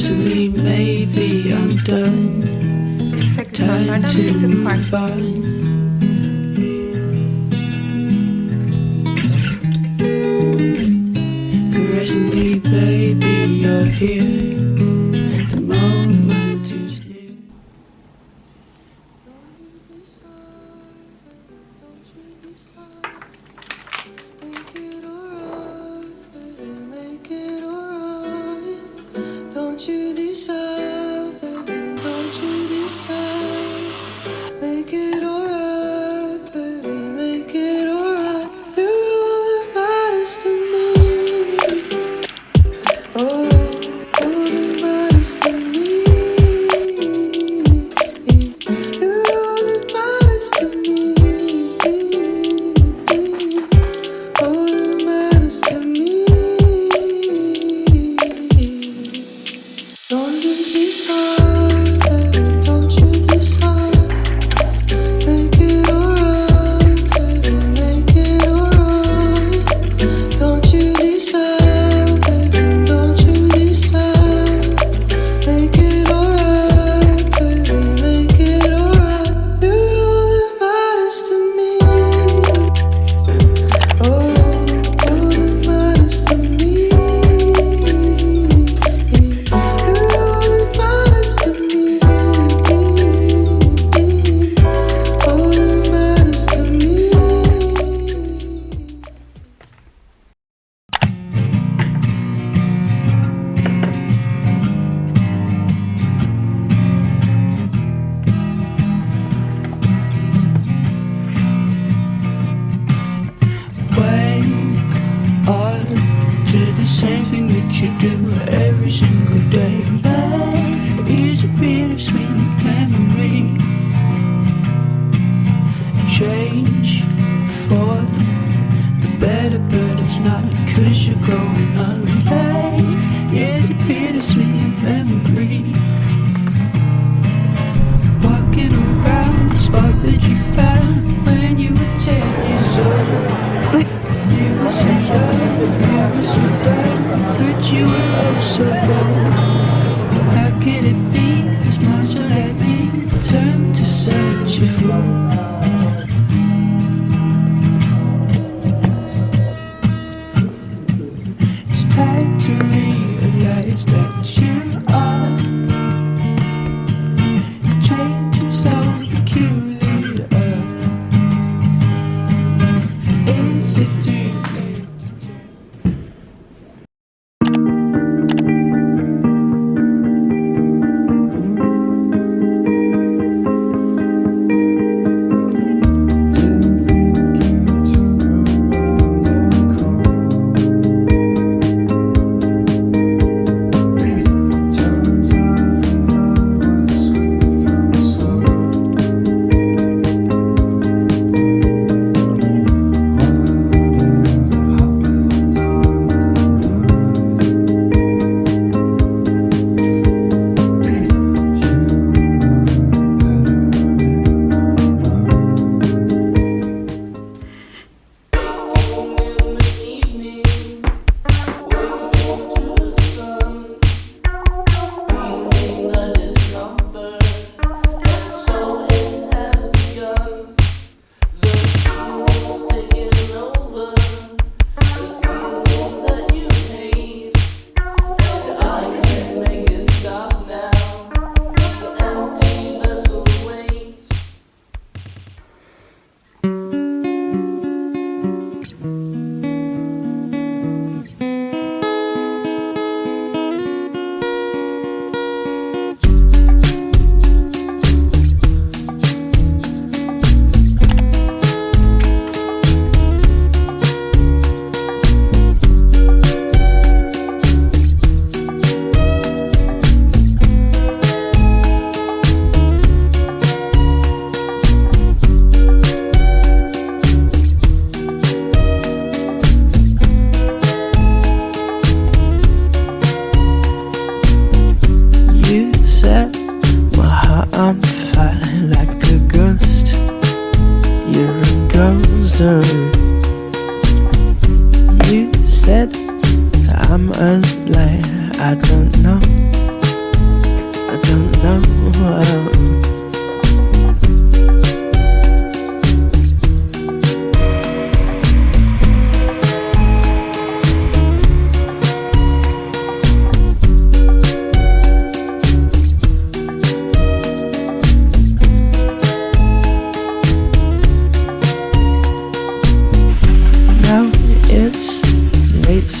Presently, maybe I'm done. Time to move on. Caressingly, baby, you're here. had to realize that you are. said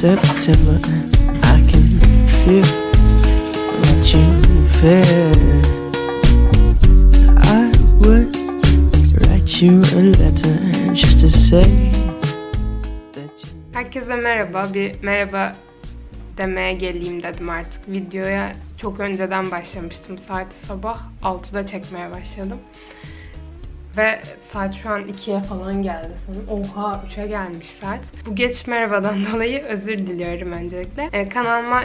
September. I can feel what you feel. I would write you a letter just to say. Herkese merhaba. Bir merhaba demeye geleyim dedim artık. Videoya çok önceden başlamıştım. Saat sabah 6'da çekmeye başladım. Ve saat şu an 2'ye falan geldi sanırım. Oha 3'e gelmiş saat. Bu geç merhabadan dolayı özür diliyorum öncelikle. Ee, kanalıma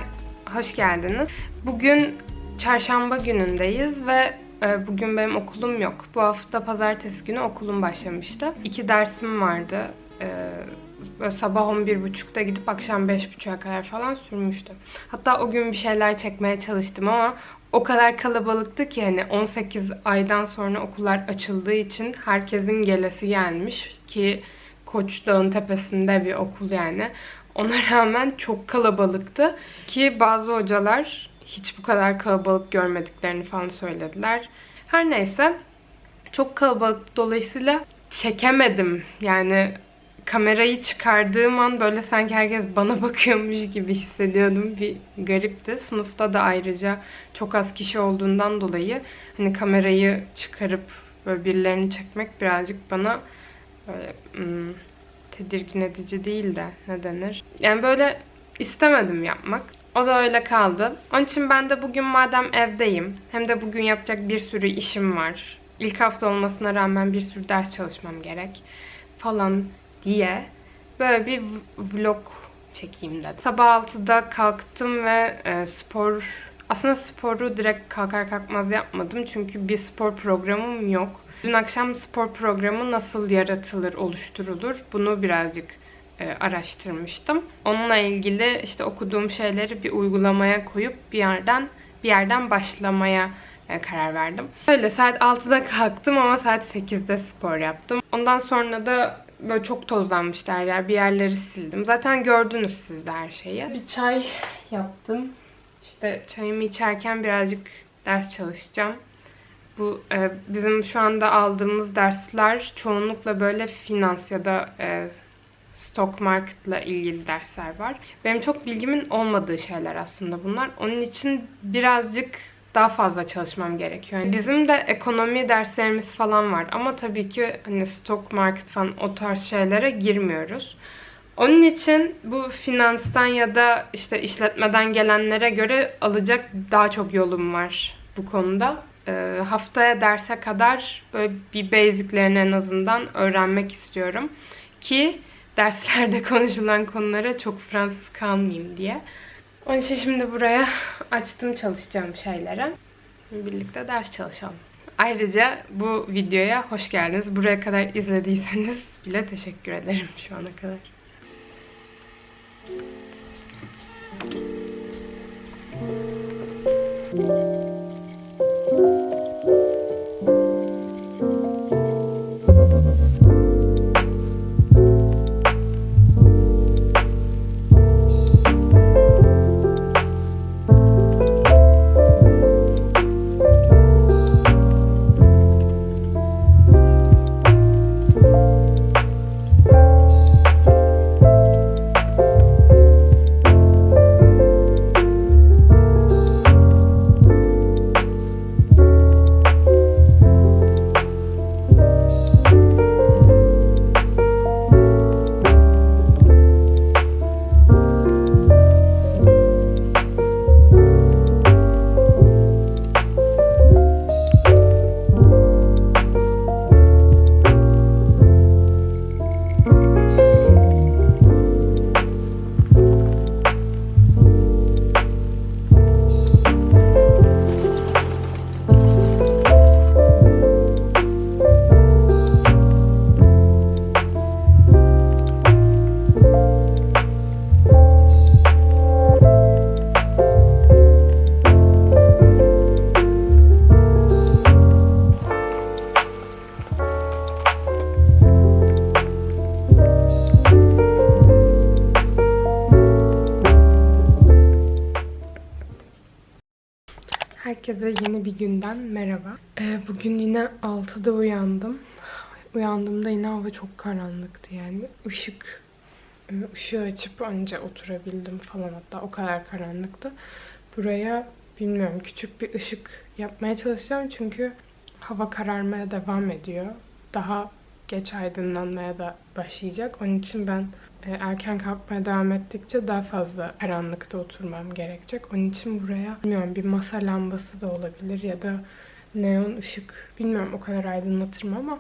hoş geldiniz. Bugün çarşamba günündeyiz ve e, bugün benim okulum yok. Bu hafta pazartesi günü okulum başlamıştı. İki dersim vardı. Ee, böyle sabah 11.30'da gidip akşam 5.30'a kadar falan sürmüştü. Hatta o gün bir şeyler çekmeye çalıştım ama o kadar kalabalıktı ki hani 18 aydan sonra okullar açıldığı için herkesin gelesi gelmiş ki Koç Dağı'nın tepesinde bir okul yani. Ona rağmen çok kalabalıktı ki bazı hocalar hiç bu kadar kalabalık görmediklerini falan söylediler. Her neyse çok kalabalık dolayısıyla çekemedim. Yani kamerayı çıkardığım an böyle sanki herkes bana bakıyormuş gibi hissediyordum. Bir garipti. Sınıfta da ayrıca çok az kişi olduğundan dolayı hani kamerayı çıkarıp böyle birilerini çekmek birazcık bana böyle hmm, tedirgin edici değil de ne denir? Yani böyle istemedim yapmak. O da öyle kaldı. Onun için ben de bugün madem evdeyim hem de bugün yapacak bir sürü işim var. İlk hafta olmasına rağmen bir sürü ders çalışmam gerek falan diye böyle bir vlog çekeyim dedim. Sabah 6'da kalktım ve e, spor aslında sporu direkt kalkar kalkmaz yapmadım çünkü bir spor programım yok. Dün akşam spor programı nasıl yaratılır, oluşturulur bunu birazcık e, araştırmıştım. Onunla ilgili işte okuduğum şeyleri bir uygulamaya koyup bir yerden bir yerden başlamaya e, karar verdim. Öyle saat 6'da kalktım ama saat 8'de spor yaptım. Ondan sonra da böyle çok tozlanmıştı her yer. Bir yerleri sildim. Zaten gördünüz siz de her şeyi. Bir çay yaptım. İşte çayımı içerken birazcık ders çalışacağım. Bu e, bizim şu anda aldığımız dersler çoğunlukla böyle finans ya da e, stock market'la ilgili dersler var. Benim çok bilgimin olmadığı şeyler aslında bunlar. Onun için birazcık daha fazla çalışmam gerekiyor. Yani bizim de ekonomi derslerimiz falan var ama tabii ki hani stock market falan o tarz şeylere girmiyoruz. Onun için bu finanstan ya da işte işletmeden gelenlere göre alacak daha çok yolum var bu konuda. Ee, haftaya derse kadar böyle bir basiclerini en azından öğrenmek istiyorum. Ki derslerde konuşulan konulara çok Fransız kalmayayım diye. Onun için şimdi buraya açtım çalışacağım şeylere. Birlikte ders çalışalım. Ayrıca bu videoya hoş geldiniz. Buraya kadar izlediyseniz bile teşekkür ederim şu ana kadar. Herkese yeni bir günden merhaba. Ee, bugün yine 6'da uyandım. Uyandığımda yine hava çok karanlıktı yani. Işık, e, ışığı açıp önce oturabildim falan hatta o kadar karanlıktı. Buraya bilmiyorum küçük bir ışık yapmaya çalışacağım çünkü hava kararmaya devam ediyor. Daha geç aydınlanmaya da başlayacak. Onun için ben erken kalkmaya devam ettikçe daha fazla karanlıkta oturmam gerekecek. Onun için buraya bilmiyorum bir masa lambası da olabilir ya da neon ışık bilmiyorum o kadar aydınlatır mı ama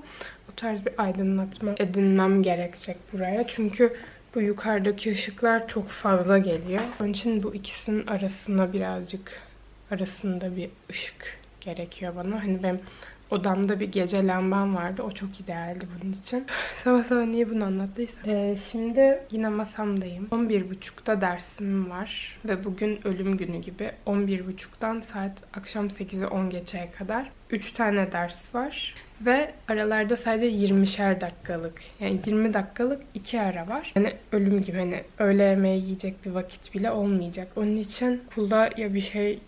o tarz bir aydınlatma edinmem gerekecek buraya. Çünkü bu yukarıdaki ışıklar çok fazla geliyor. Onun için bu ikisinin arasında birazcık arasında bir ışık gerekiyor bana. Hani benim odamda bir gece lambam vardı. O çok idealdi bunun için. sabah sabah niye bunu anlattıysam. Ee, şimdi yine masamdayım. 11.30'da dersim var. Ve bugün ölüm günü gibi. 11.30'dan saat akşam 8'e 10 geçeye kadar 3 tane ders var. Ve aralarda sadece 20'şer dakikalık yani 20 dakikalık iki ara var. Yani ölüm gibi hani öğle yemeği yiyecek bir vakit bile olmayacak. Onun için okulda ya bir şey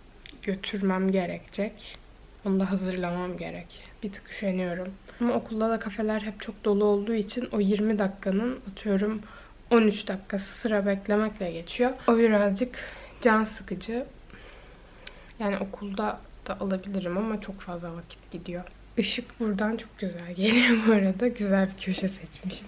götürmem gerekecek. Onu da hazırlamam gerek. Bir tık üşeniyorum. Ama okulda da kafeler hep çok dolu olduğu için o 20 dakikanın atıyorum 13 dakikası sıra beklemekle geçiyor. O birazcık can sıkıcı. Yani okulda da alabilirim ama çok fazla vakit gidiyor. Işık buradan çok güzel geliyor bu arada. Güzel bir köşe seçmişim.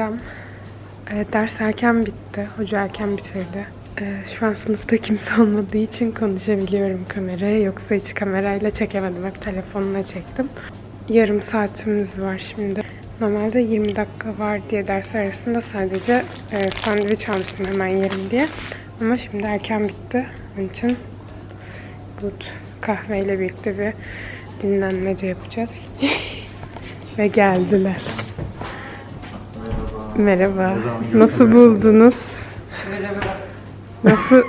Selam. Ee, ders erken bitti. Hoca erken bitirdi. Ee, şu an sınıfta kimse olmadığı için konuşabiliyorum kameraya. Yoksa hiç kamerayla çekemedim. Hep telefonla çektim. Yarım saatimiz var şimdi. Normalde 20 dakika var diye ders arasında sadece e, sandviç almıştım hemen yerim diye. Ama şimdi erken bitti. Onun için good kahveyle birlikte bir dinlenmece yapacağız. Ve geldiler. Merhaba. Nasıl buldunuz? Nasıl?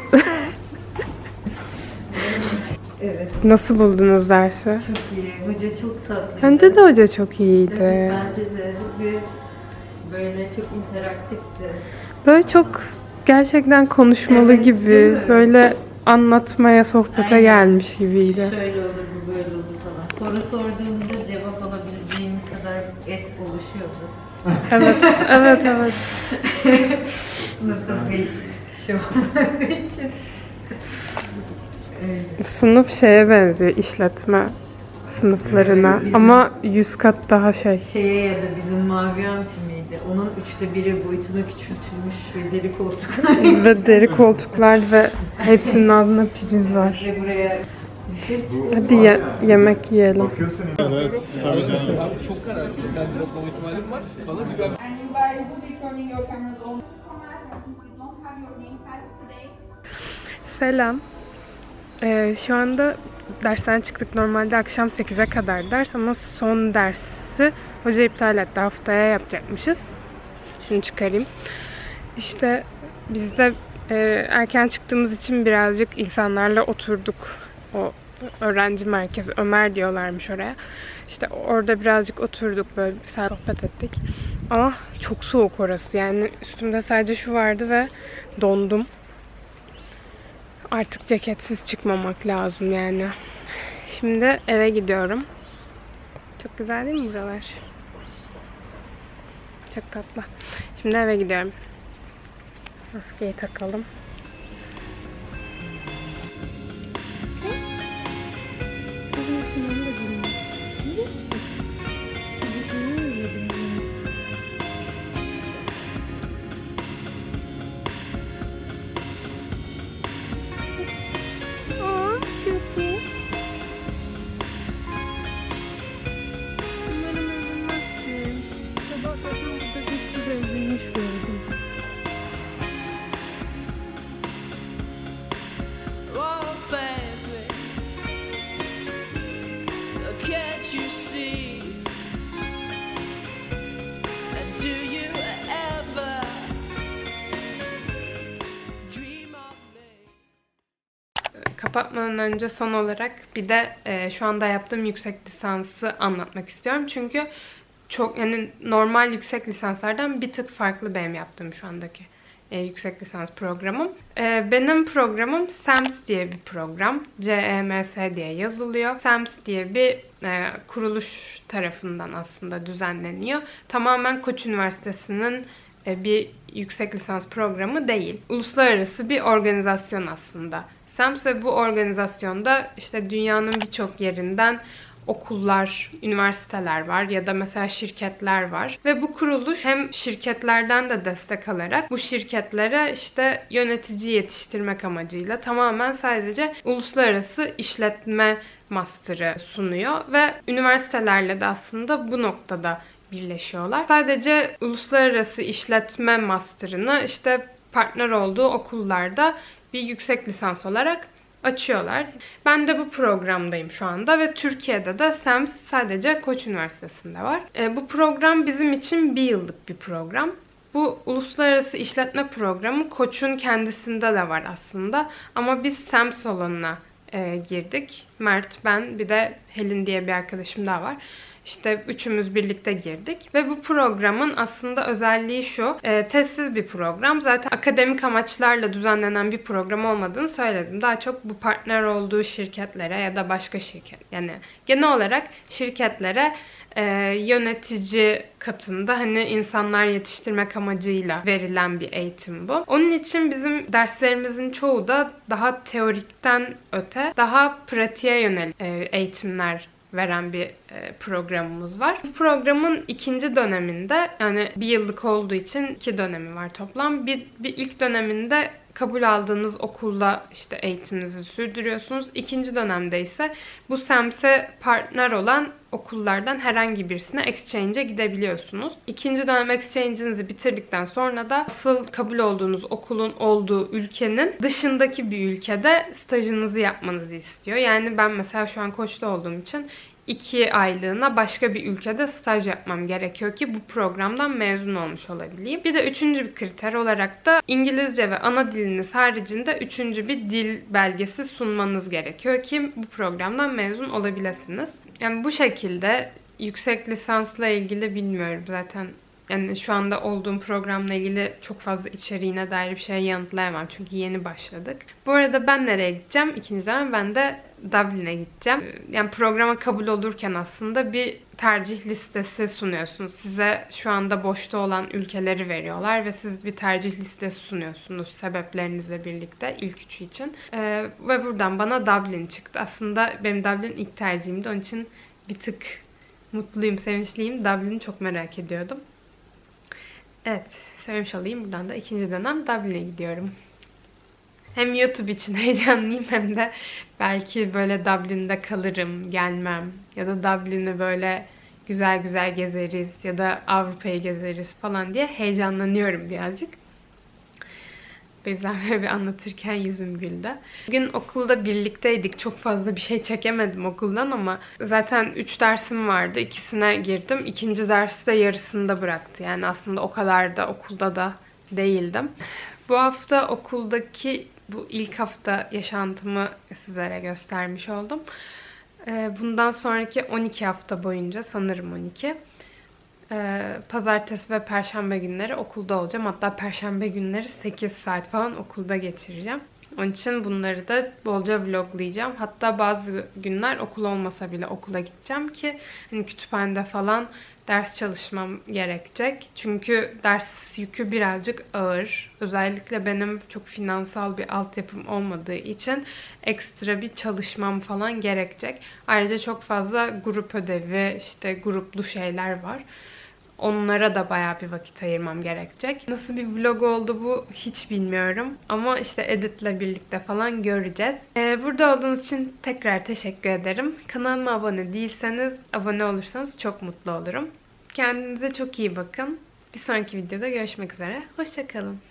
Evet, Nasıl buldunuz dersi? çok iyi. Hoca çok tatlıydı. Bence de hoca çok Evet, iyiydi. Bence de ve böyle çok interaktifti. Böyle çok gerçekten konuşmalı Evet, gibi, böyle anlatmaya, sohbete Aynen. gelmiş gibiydi. Şöyle olur, bu böyle olur falan. Soru sorduğunda cevap oluşuyordu. Evet, evet, evet. Sınıfta 5 kişi olmadığı için. Öyle. Sınıf şeye benziyor, işletme sınıflarına. Ama yüz kat daha şey. Şeye ya da bizim Mavi Amfimiydi. Onun üçte biri boyutuna küçültülmüş ve deri koltuklar. ve deri koltuklar ve hepsinin altında priz var. ve buraya Hadi ye- yemek yiyelim. Bakıyorsun Evet. Tabii canım. Today, Selam. Ee, şu anda dersten çıktık. Normalde akşam 8'e kadar ders ama son dersi hoca iptal etti. Haftaya yapacakmışız. Şunu çıkarayım. İşte biz de e, erken çıktığımız için birazcık insanlarla oturduk. O öğrenci merkezi Ömer diyorlarmış oraya. İşte orada birazcık oturduk böyle bir saat sohbet ettik. Ama çok soğuk orası. Yani üstümde sadece şu vardı ve dondum. Artık ceketsiz çıkmamak lazım yani. Şimdi eve gidiyorum. Çok güzel değil mi buralar? Çok tatlı. Şimdi eve gidiyorum. Maskeyi takalım. Kapatmadan önce son olarak bir de e, şu anda yaptığım yüksek lisansı anlatmak istiyorum. Çünkü çok yani normal yüksek lisanslardan bir tık farklı benim yaptığım şu andaki e, yüksek lisans programım. E, benim programım SAMS diye bir program. CEMS diye yazılıyor. SAMS diye bir e, kuruluş tarafından aslında düzenleniyor. Tamamen Koç Üniversitesi'nin e, bir yüksek lisans programı değil. Uluslararası bir organizasyon aslında. SAMS ve bu organizasyonda işte dünyanın birçok yerinden okullar, üniversiteler var ya da mesela şirketler var. Ve bu kuruluş hem şirketlerden de destek alarak bu şirketlere işte yönetici yetiştirmek amacıyla tamamen sadece uluslararası işletme master'ı sunuyor ve üniversitelerle de aslında bu noktada birleşiyorlar. Sadece uluslararası işletme master'ını işte partner olduğu okullarda bir yüksek lisans olarak açıyorlar. Ben de bu programdayım şu anda ve Türkiye'de de SEMS sadece Koç Üniversitesi'nde var. E, bu program bizim için bir yıllık bir program. Bu uluslararası işletme programı Koç'un kendisinde de var aslında. Ama biz SEM salonuna e, girdik. Mert, ben bir de Helin diye bir arkadaşım daha var. İşte üçümüz birlikte girdik ve bu programın aslında özelliği şu, e, testsiz bir program. Zaten akademik amaçlarla düzenlenen bir program olmadığını söyledim. Daha çok bu partner olduğu şirketlere ya da başka şirket, yani genel olarak şirketlere e, yönetici katında hani insanlar yetiştirmek amacıyla verilen bir eğitim bu. Onun için bizim derslerimizin çoğu da daha teorikten öte, daha pratiğe yönelik e, eğitimler veren bir e, programımız var. Bu programın ikinci döneminde yani bir yıllık olduğu için iki dönemi var toplam. Bir, bir ilk döneminde kabul aldığınız okulla işte eğitiminizi sürdürüyorsunuz. İkinci dönemde ise bu SEMS'e partner olan okullardan herhangi birisine exchange'e gidebiliyorsunuz. İkinci dönem exchange'inizi bitirdikten sonra da asıl kabul olduğunuz okulun olduğu ülkenin dışındaki bir ülkede stajınızı yapmanızı istiyor. Yani ben mesela şu an Koç'ta olduğum için iki aylığına başka bir ülkede staj yapmam gerekiyor ki bu programdan mezun olmuş olabileyim. Bir de üçüncü bir kriter olarak da İngilizce ve ana diliniz haricinde üçüncü bir dil belgesi sunmanız gerekiyor ki bu programdan mezun olabilirsiniz. Yani bu şekilde yüksek lisansla ilgili bilmiyorum zaten yani şu anda olduğum programla ilgili çok fazla içeriğine dair bir şey yanıtlayamam. Çünkü yeni başladık. Bu arada ben nereye gideceğim? İkinci zaman ben de Dublin'e gideceğim. Yani programa kabul olurken aslında bir tercih listesi sunuyorsunuz. Size şu anda boşta olan ülkeleri veriyorlar ve siz bir tercih listesi sunuyorsunuz sebeplerinizle birlikte ilk üçü için. Ee, ve buradan bana Dublin çıktı. Aslında benim Dublin ilk tercihimdi. Onun için bir tık mutluyum, sevinçliyim. Dublin'i çok merak ediyordum. Evet, söylemiş olayım. Buradan da ikinci dönem Dublin'e gidiyorum. Hem YouTube için heyecanlıyım hem de belki böyle Dublin'de kalırım, gelmem. Ya da Dublin'i böyle güzel güzel gezeriz ya da Avrupa'yı gezeriz falan diye heyecanlanıyorum birazcık. O yüzden böyle bir anlatırken yüzüm güldü. Bugün okulda birlikteydik. Çok fazla bir şey çekemedim okuldan ama zaten 3 dersim vardı. İkisine girdim. İkinci dersi de yarısında bıraktı. Yani aslında o kadar da okulda da değildim. Bu hafta okuldaki bu ilk hafta yaşantımı sizlere göstermiş oldum. Ee, Bundan sonraki 12 hafta boyunca sanırım 12 ee, pazartesi ve perşembe günleri okulda olacağım. Hatta perşembe günleri 8 saat falan okulda geçireceğim. Onun için bunları da bolca vloglayacağım. Hatta bazı günler okul olmasa bile okula gideceğim ki hani kütüphanede falan ders çalışmam gerekecek. Çünkü ders yükü birazcık ağır. Özellikle benim çok finansal bir altyapım olmadığı için ekstra bir çalışmam falan gerekecek. Ayrıca çok fazla grup ödevi, işte gruplu şeyler var. Onlara da bayağı bir vakit ayırmam gerekecek. Nasıl bir vlog oldu bu hiç bilmiyorum. Ama işte editle birlikte falan göreceğiz. Ee, burada olduğunuz için tekrar teşekkür ederim. Kanalıma abone değilseniz abone olursanız çok mutlu olurum. Kendinize çok iyi bakın. Bir sonraki videoda görüşmek üzere. Hoşçakalın.